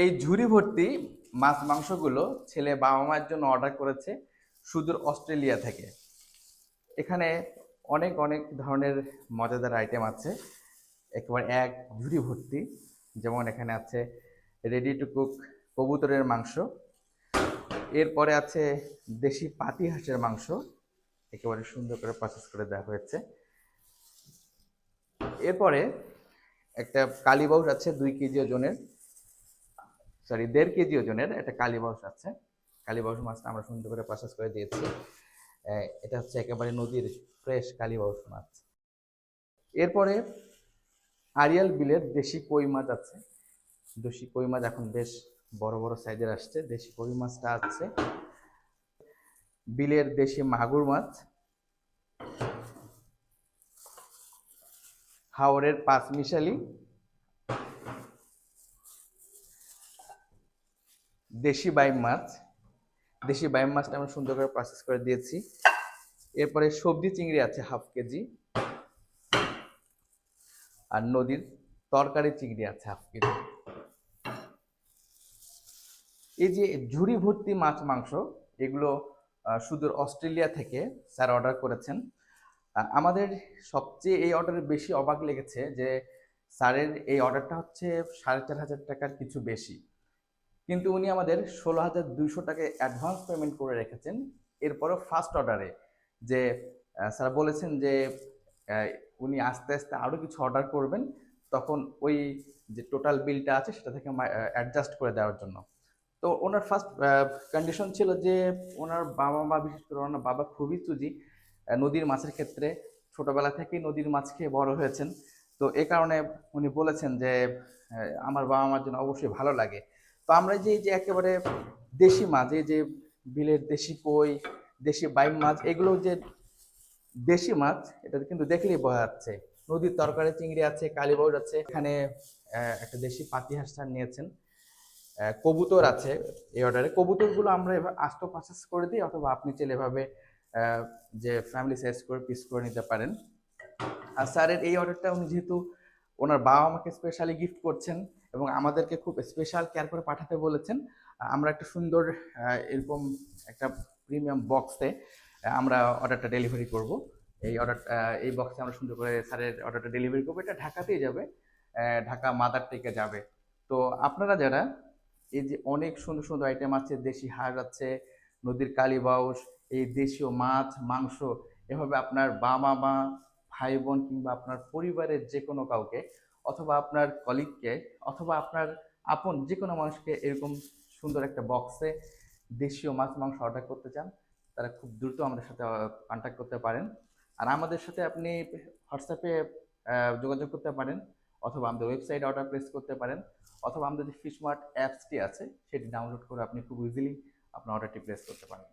এই ঝুড়ি ভর্তি মাছ মাংসগুলো ছেলে বাবা মায়ের জন্য অর্ডার করেছে সুদূর অস্ট্রেলিয়া থেকে। এখানে অনেক অনেক ধরনের মজাদার আইটেম আছে। একেবারে এক ঝুড়ি ভর্তি। যেমন এখানে আছে রেডি টু কুক কবুতরের মাংস। এরপরে আছে দেশি পাতি হাঁসের মাংস। একেবারে সুন্দর করে প্রসেস করে দেওয়া হয়েছে। এরপরে একটা কালীবাউস আছে দুই কেজি ওজনের। সরি দেড় কেজি ওজনের একটা কালীবাউস আছে। কালীবাউস মাছটা আমরা সুন্দর করে প্রসেস করে দিয়েছি। এটা হচ্ছে একেবারে নদীর ফ্রেশ কালীবাউস মাছ। এরপরে আরিয়াল বিলের দেশি কই মাছ আছে। দেশি কই মাছ এখন বেশ বড় বড় সাইজের আসছে। দেশি কই মাছটা আছে। বিলের দেশি মাগুর মাছ। হাওড়ের পাঁচ মিশালি। দেশি বাইম মাছ। দেশি বাইম মাছটা আমরা সুন্দর করে প্রসেস করে দিয়েছি। এরপরে সবজি চিংড়ি আছে হাফ কেজি। আর নদীর তরকারি চিংড়ি আছে হাফ কেজি। এই যে ঝুড়ি ভর্তি মাছ মাংস, এগুলো সুদূর অস্ট্রেলিয়া থেকে স্যার অর্ডার করেছেন। আমাদের সবচেয়ে এই অর্ডারে বেশি অবাক লেগেছে যে স্যারের এই অর্ডারটা হচ্ছে সাড়ে চার হাজার টাকার কিছু বেশি। কিন্তু উনি আমাদের ষোলো হাজার দুইশো টাকা অ্যাডভান্স পেমেন্ট করে রেখেছেন। এরপরও ফার্স্ট অর্ডারে যে স্যার বলেছেন যে উনি আস্তে আস্তে আরও কিছু অর্ডার করবেন তখন ওই যে টোটাল বিলটা আছে সেটা থেকে অ্যাডজাস্ট করে দেওয়ার জন্য। তো ওনার ফার্স্ট কন্ডিশন ছিল যে ওনার বাবা মা, বিশেষ করে ওনার বাবা খুবই চুজি নদীর মাছের ক্ষেত্রে ছোটোবেলা থেকেই নদীর মাছ খেয়ে বড় হয়েছেন। তো এ কারণে উনি বলেছেন যে আমার বাবা মার জন্য অবশ্যই ভালো লাগে। তো আমরা যে যে একেবারে দেশি মাছ, এই যে বিলের দেশি কই, দেশি বাইম মাছ, এগুলো যে দেশি মাছ, এটা কিন্তু দেখলেই বোঝা যাচ্ছে। নদীর তরকারি, চিংড়ি আছে কালীবাউর আছে, এখানে একটা দেশি পাতি হাঁস স্যার নিয়েছেন কবুতর আছে এই অর্ডারে। কবুতরগুলো আমরা এবার আস্ত প্রসেস করে দিই, অথবা আপনি চাইলে এভাবে যে ফ্যামিলি সাইজ করে পিস করে নিতে পারেন। আর স্যারের এই অর্ডারটা উনি যেহেতু ওনার বাবা আমাকে স্পেশালি গিফট করছেন এবং আমাদেরকে খুব স্পেশাল কেয়ার করে পাঠাতে বলেছেন। আমরা একটা সুন্দর এরকম একটা প্রিমিয়াম বক্সে আমরা অর্ডারটা ডেলিভারি করব। এই অর্ডার এই বক্সে আমরা সুন্দর করে স্যারের অর্ডারটা ডেলিভারি করব। এটা ঢাকাতেই যাবে ঢাকা মাদার থেকে যাবে। তো আপনারা যারা, এই যে অনেক সুন্দর সুন্দর আইটেম আছে, দেশি হাঁস আছে, নদীর কালীবাউস এই দেশীয় মাছ, মাংস, এভাবে আপনার বাবা মা ভাই বোন কিংবা আপনার পরিবারের যে কোনো কাউকে অথবা আপনার কলিগকে অথবা আপনার আপন যে কোনো মানুষকে এরকম সুন্দর একটা বক্সে দেশীয় মাছ, মাংস অর্ডার করতে চান, তারা খুব দ্রুত আমাদের সাথে কন্ট্যাক্ট করতে পারেন। আর আমাদের সাথে আপনি হোয়াটসঅ্যাপে যোগাযোগ করতে পারেন, অথবা আমাদের ওয়েবসাইটে অর্ডার প্লেস করতে পারেন, অথবা আমাদের যে ফিশমার্ট অ্যাপসটি আছে, সেটি ডাউনলোড করে আপনি খুব ইজিলি আপনার অর্ডারটি প্লেস করতে পারেন।